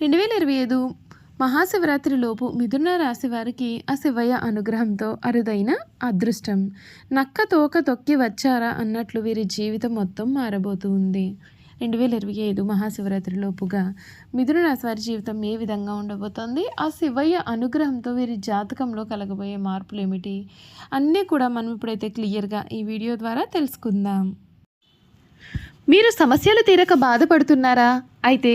రెండు వేల ఇరవై ఐదు మహాశివరాత్రిలోపు మిథున రాశి వారికి ఆ శివయ్య అనుగ్రహంతో అరుదైన అదృష్టం. నక్క తోక తొక్కి వచ్చారా అన్నట్లు వీరి జీవితం మొత్తం మారబోతుంది రెండు వేల ఇరవై ఐదు మహాశివరాత్రి లోపుగా మిథున రాశి వారి జీవితం ఏ విధంగా ఉండబోతోంది? ఆ శివయ్య అనుగ్రహంతో వీరి జాతకంలో కలగబోయే మార్పులు ఏమిటి? అన్నీ కూడా మనం ఇప్పుడైతే క్లియర్గా ఈ వీడియో ద్వారా తెలుసుకుందాం. మీరు సమస్యలు తీరక బాధపడుతున్నారా? అయితే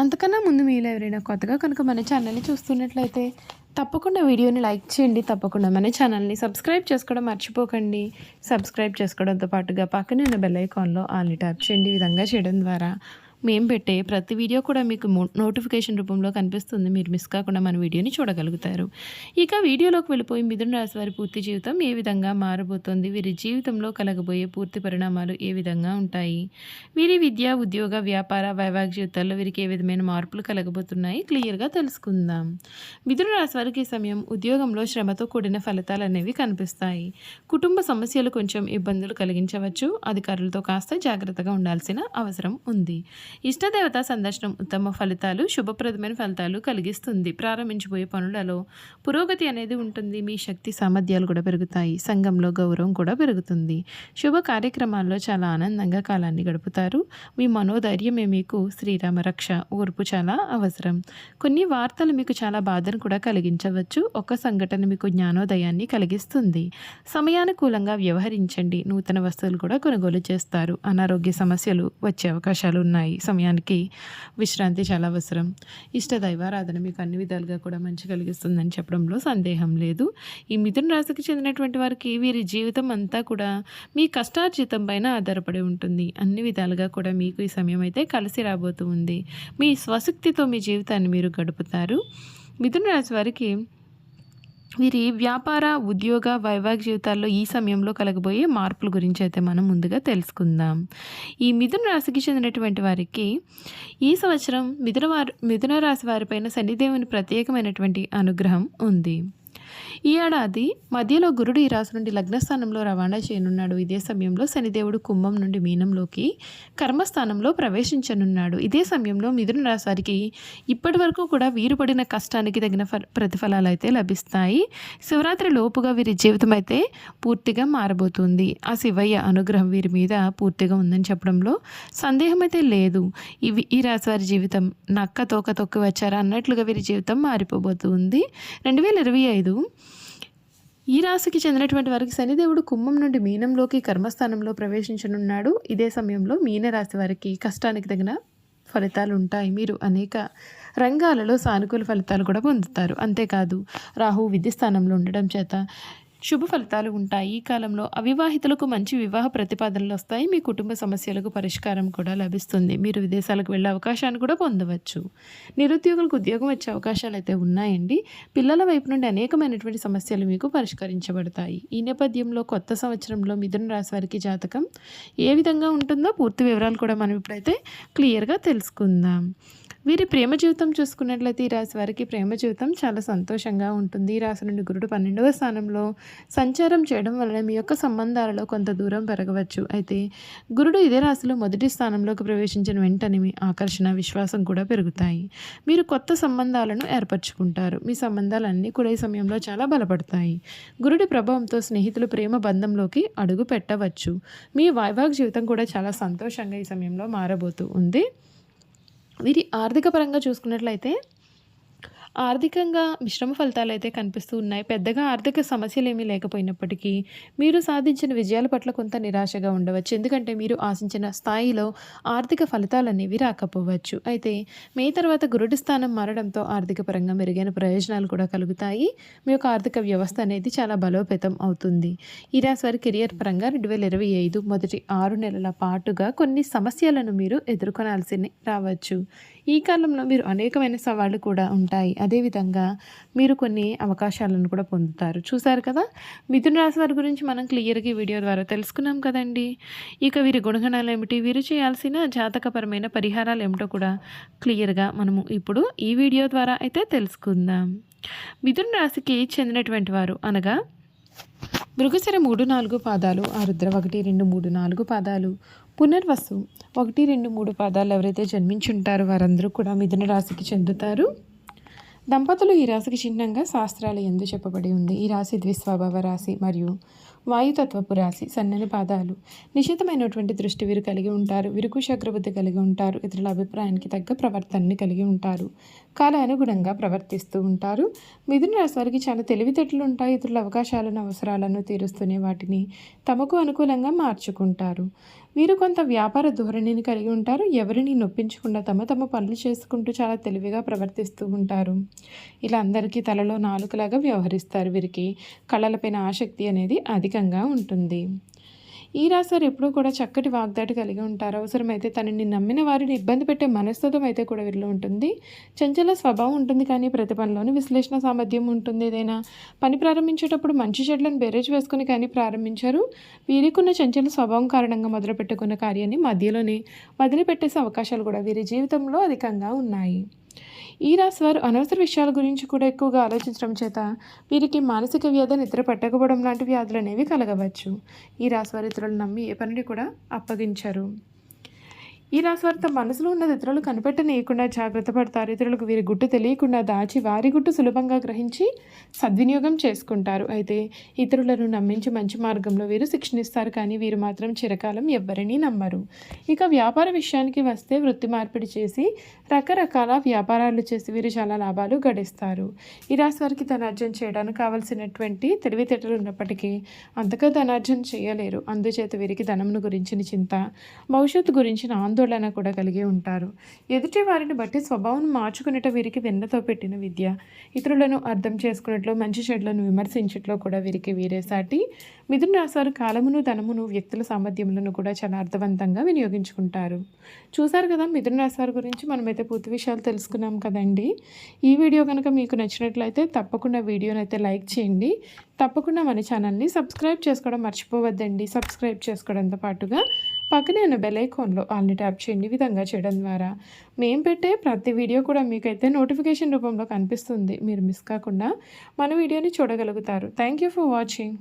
అంతకన్నా ముందు మీలో ఎవరైనా కొత్తగా కనుక మన ఛానల్ని చూస్తున్నట్లయితే తప్పకుండా వీడియోని లైక్ చేయండి తప్పకుండా మన ఛానల్ని సబ్స్క్రైబ్ చేసుకోవడం మర్చిపోకండి. సబ్స్క్రైబ్ చేసుకోవడంతో పాటుగా పక్కనే ఉన్న బెల్ ఐకాన్లో ఆల్ని ట్యాప్ చేయండి. ఈ విధంగా చేయడం ద్వారా మేము పెట్టే ప్రతి వీడియో కూడా మీకు మో- నోటిఫికేషన్ రూపంలో కనిపిస్తుంది. మీరు మిస్ కాకుండా మన వీడియోని చూడగలుగుతారు. ఇక వీడియోలోకి వెళ్ళిపోయి మిథున రాశి వారి పూర్తి జీవితం ఏ విధంగా మారబోతోంది? వీరి జీవితంలో కలగబోయే పూర్తి పరిణామాలు ఏ విధంగా ఉంటాయి? వీరి విద్య ఉద్యోగ వ్యాపార వైవాహిక జీవితాల్లో వీరికి ఏ విధమైన మార్పులు కలగబోతున్నాయి? క్లియర్గా తెలుసుకుందాం. మిథున రాశి వారికి ఈ సమయం ఉద్యోగంలో శ్రమతో కూడిన ఫలితాలు అనేవి కనిపిస్తాయి. కుటుంబ సమస్యలు కొంచెం ఇబ్బందులు కలిగించవచ్చు. అధికారులతో కాస్త జాగ్రత్తగా ఉండాల్సిన అవసరం ఉంది. ఇష్టదేవత సందర్శనం ఉత్తమ ఫలితాలు శుభప్రదమైన ఫలితాలు కలిగిస్తుంది. ప్రారంభించబోయే పనులలో పురోగతి అనేది ఉంటుంది. మీ శక్తి సామర్థ్యాలు కూడా పెరుగుతాయి. సంఘంలో గౌరవం కూడా పెరుగుతుంది. శుభ కార్యక్రమాల్లో చాలా ఆనందంగా కాలాన్ని గడుపుతారు. మీ మనోధైర్యమే మీకు శ్రీరామ రక్ష ఓర్పు చాలా అవసరం. కొన్ని వార్తలు మీకు చాలా బాధను కూడా కలిగించవచ్చు. ఒక సంఘటన మీకు జ్ఞానోదయాన్ని కలిగిస్తుంది. సమయానుకూలంగా వ్యవహరించండి. నూతన వస్తువులు కూడా కొనుగోలు చేస్తారు. అనారోగ్య సమస్యలు వచ్చే అవకాశాలు ఉన్నాయి. సమయానికి విశ్రాంతి చాలా అవసరం. ఇష్ట దైవారాధన మీకు అన్ని విధాలుగా కూడా మంచి కలిగిస్తుందని చెప్పడంలో సందేహం లేదు. ఈ మిథున రాశికి చెందినటువంటి వారికి వీరి జీవితం అంతా కూడా మీ కష్టార్జితం పైన ఆధారపడి ఉంటుంది. అన్ని విధాలుగా కూడా మీకు ఈ సమయం అయితే కలిసి రాబోతూ ఉంది. మీ స్వశక్తితో మీ జీవితాన్ని మీరు గడుపుతారు. మిథున రాశి వారికి వీరి వ్యాపార ఉద్యోగ వైవాహిక జీవితాల్లో ఈ సమయంలో కలగబోయే మార్పుల గురించి అయితే మనం ముందుగా తెలుసుకుందాం. ఈ మిథున రాశికి చెందినటువంటి వారికి ఈ సంవత్సరం మిథున వారి మిథున రాశి వారిపైన శనిదేవుని ప్రత్యేకమైనటువంటి అనుగ్రహం ఉంది. ఈ ఏడాది మధ్యలో గురుడు ఈ రాశి నుండి లగ్నస్థానంలో రవాణా చేయనున్నాడు. ఇదే సమయంలో శనిదేవుడు కుంభం నుండి మీనంలోకి కర్మస్థానంలో ప్రవేశించనున్నాడు. ఇదే సమయంలో మిథున రాశారికి ఇప్పటి వరకు కూడా వీరు పడిన కష్టానికి తగిన ఫ- ప్రతిఫలాలు అయితే లభిస్తాయి. శివరాత్రి లోపుగా వీరి జీవితం అయితే పూర్తిగా మారబోతుంది. ఆ శివయ్య అనుగ్రహం వీరి మీద పూర్తిగా ఉందని చెప్పడంలో సందేహం అయితే లేదు. ఇవి ఈ రాశివారి జీవితం నక్క తోక తొక్కి వచ్చారా అన్నట్లుగా వీరి జీవితం మారిపోబోతుంది. రెండు వేల ఇరవై ఐదు ఈ రాశికి చెందినటువంటి వారికి శనిదేవుడు కుంభం నుండి మీనంలోకి కర్మస్థానంలో ప్రవేశించనున్నాడు. ఇదే సమయంలో మీనరాశి వారికి కష్టానికి తగిన ఫలితాలు ఉంటాయి. మీరు అనేక రంగాలలో సానుకూల ఫలితాలు కూడా పొందుతారు. అంతేకాదు రాహు విద్య స్థానంలో ఉండడం చేత శుభ ఫలితాలు ఉంటాయి. ఈ కాలంలో అవివాహితులకు మంచి వివాహ ప్రతిపాదనలు వస్తాయి. మీ కుటుంబ సమస్యలకు పరిష్కారం కూడా లభిస్తుంది. మీరు విదేశాలకు వెళ్ళే అవకాశాన్ని కూడా పొందవచ్చు. నిరుద్యోగులకు ఉద్యోగం వచ్చే అవకాశాలు అయితే ఉన్నాయండి. పిల్లల వైపు నుండి అనేకమైనటువంటి సమస్యలు మీకు పరిష్కరించబడతాయి. ఈ నేపథ్యంలో కొత్త సంవత్సరంలో మిథున రాశి వారికి జాతకం ఏ విధంగా ఉంటుందో పూర్తి వివరాలు కూడా మనం ఇప్పుడైతే క్లియర్గా తెలుసుకుందాం. వీరి ప్రేమ జీవితం చూసుకున్నట్లయితే ఈ రాశి వారికి ప్రేమ జీవితం చాలా సంతోషంగా ఉంటుంది. ఈ రాశి నుండి గురుడు పన్నెండవ స్థానంలో సంచారం చేయడం వలన మీ యొక్క సంబంధాలలో కొంత దూరం పెరగవచ్చు. అయితే గురుడు ఇదే రాశిలో మొదటి స్థానంలోకి ప్రవేశించిన వెంటనే మీ ఆకర్షణ విశ్వాసం కూడా పెరుగుతాయి. మీరు కొత్త సంబంధాలను ఏర్పరచుకుంటారు. మీ సంబంధాలన్నీ కూడా ఈ సమయంలో చాలా బలపడతాయి. గురుడి ప్రభావంతో స్నేహితులు ప్రేమ బంధంలోకి అడుగు పెట్టవచ్చు. మీ వైవాహిక జీవితం కూడా చాలా సంతోషంగా ఈ సమయంలో మారబోతూ ఉంది. వీరి ఆర్థిక పరంగా చూసుకున్నట్లయితే ఆర్థికంగా మిశ్రమ ఫలితాలు అయితే కనిపిస్తూ ఉన్నాయి. పెద్దగా ఆర్థిక సమస్యలు ఏమీ లేకపోయినప్పటికీ మీరు సాధించిన విజయాల పట్ల కొంత నిరాశగా ఉండవచ్చు. ఎందుకంటే మీరు ఆశించిన స్థాయిలో ఆర్థిక ఫలితాలు అనేవి రాకపోవచ్చు. అయితే మే తర్వాత గురుడి స్థానం మారడంతో ఆర్థిక పరంగా మెరుగైన ప్రయోజనాలు కూడా కలుగుతాయి. మీ యొక్క ఆర్థిక వ్యవస్థ అనేది చాలా బలోపేతం అవుతుంది. ఈ రాశి వారి కెరియర్ పరంగా రెండు వేల ఇరవై ఐదు మొదటి ఆరు నెలల పాటుగా కొన్ని సమస్యలను మీరు ఎదుర్కొనాల్సి రావచ్చు. ఈ కాలంలో మీరు అనేకమైన సవాళ్ళు కూడా ఉంటాయి. అదేవిధంగా మీరు కొన్ని అవకాశాలను కూడా పొందుతారు. చూసారు కదా? మిథున రాశి వారి గురించి మనం క్లియర్గా ఈ వీడియో ద్వారా తెలుసుకున్నాం కదండి. ఇక వీరి గుణగణాలు ఏమిటి? వీరు చేయాల్సిన జాతకపరమైన పరిహారాలు ఏమిటో కూడా క్లియర్గా మనము ఇప్పుడు ఈ వీడియో ద్వారా అయితే తెలుసుకుందాం. మిథున రాశికి చెందినటువంటి వారు అనగా మృగశిర మూడు నాలుగు పాదాలు ఆరుద్ర ఒకటి రెండు మూడు నాలుగు పాదాలు పునర్వసు. ఒకటి రెండు మూడు పాదాలు ఎవరైతే జన్మించుంటారో వారందరూ కూడా మిథున రాశికి చెందుతారు. దంపతులు ఈ రాశికి చిహ్నంగా శాస్త్రాలు ఎందు చెప్పబడి ఉంది. ఈ రాశి ద్విస్వభావ రాశి మరియు వాయుతత్వపు రాశి సన్నని పాదాలు. నిషితమైనటువంటి దృష్టి వీరు కలిగి ఉంటారు. విరుకు శక్రబుద్ధి కలిగి ఉంటారు. ఇతరుల అభిప్రాయానికి తగ్గ ప్రవర్తనని కలిగి ఉంటారు. కాల అనుగుణంగా ప్రవర్తిస్తూ ఉంటారు. మిథున రాశి వారికి చాలా తెలివితేటలు ఉంటాయి. ఇతరుల అవకాశాలను అవసరాలను తీరుస్తూనే వాటిని తమకు అనుకూలంగా మార్చుకుంటారు. వీరు కొంత వ్యాపార ధోరణిని కలిగి ఉంటారు. ఎవరిని నొప్పించకుండా తమ తమ పనులు చేసుకుంటూ చాలా తెలివిగా ప్రవర్తిస్తూ ఉంటారు. ఇలా అందరికీ తలలో నాలుకలాగా వ్యవహరిస్తారు. వీరికి కళలపైన ఆసక్తి అనేది అది అధికంగా ఉంటుంది. ఈ రాశారు ఎప్పుడూ కూడా చక్కటి వాగ్దాటి కలిగి ఉంటారు. అవసరమైతే తనని నమ్మిన వారిని ఇబ్బంది పెట్టే మనస్తత్వం అయితే కూడా వీరిలో ఉంటుంది. చంచల స్వభావం ఉంటుంది కానీ ప్రతి పనిలోని విశ్లేషణ సామర్థ్యం ఉంటుంది ఏదైనా. పని ప్రారంభించేటప్పుడు మంచి చెడ్లను బెరేజ్ వేసుకుని కానీ ప్రారంభించారు. వీరికున్న చంచల స్వభావం కారణంగా మొదలుపెట్టుకున్న కార్యాన్ని మధ్యలోనే వదిలిపెట్టేసే అవకాశాలు కూడా వీరి జీవితంలో అధికంగా ఉన్నాయి. ఈ రాశి వారు అనవసర విషయాల గురించి కూడా ఎక్కువగా ఆలోచించడం చేత వీరికి మానసిక వ్యాధి నిద్ర పట్టకపోవడం లాంటి వ్యాధులు అనేవి కలగవచ్చు. ఈ రాశి వారు ఇతరులు నమ్మి ఏ పనిని కూడా అప్పగించరు. ఈ రాశివారు మనసులో ఉన్న ఇతరులు కనిపెట్టనీయకుండా జాగ్రత్త పడతారు. ఇతరులకు వీరి గుట్టు తెలియకుండా దాచి వారి గుట్టు సులభంగా గ్రహించి సద్వినియోగం చేసుకుంటారు. అయితే ఇతరులను నమ్మించి మంచి మార్గంలో వీరు శిక్షణిస్తారు. కానీ వీరు మాత్రం చిరకాలం ఎవ్వరినీ నమ్మరు. ఇక వ్యాపార విషయానికి వస్తే వృత్తి మార్పిడి చేసి రకరకాల వ్యాపారాలు చేసి వీరు చాలా లాభాలు గడిస్తారు. ఈ రాశి వారికి ధనార్జన చేయడానికి కావలసినటువంటి తెలివితేటలు ఉన్నప్పటికీ అంతగా ధనార్జన చేయలేరు. అందుచేత వీరికి ధనమును గురించిన చింత భవిష్యత్తు గురించిన ఆందోళన ఆందోళన కూడా కలిగి ఉంటారు. ఎదుటి వారిని బట్టి స్వభావం మార్చుకునేట వీరికి వెన్నతో పెట్టిన విద్య. ఇతరులను అర్థం చేసుకున్నట్లు మంచి చెడులను విమర్శించట్లో కూడా వీరికి వీరే సాటి. మిథున రాశారు కాలమును ధనమును వ్యక్తుల సామర్థ్యములను కూడా చాలా అర్థవంతంగా వినియోగించుకుంటారు. చూసారు కదా మిథున రాశారు గురించి? మనమైతే పూర్తి విషయాలు తెలుసుకున్నాం కదండి. ఈ వీడియో కనుక మీకు నచ్చినట్లయితే తప్పకుండా వీడియోని అయితే లైక్ చేయండి. తప్పకుండా మన ఛానల్ని సబ్స్క్రైబ్ చేసుకోవడం మర్చిపోవద్దండి. సబ్స్క్రైబ్ చేసుకోవడంతో పాటుగా పక్కనే ఉన్న బెల్ ఐకాన్లో ఆల్ని ట్యాప్ చేయండి ఈ విధంగా చేయడం ద్వారా. మేము పెట్టే ప్రతి వీడియో కూడా మీకైతే నోటిఫికేషన్ రూపంలో కనిపిస్తుంది. మీరు మిస్ కాకుండా మన వీడియోని చూడగలుగుతారు. Thank you for watching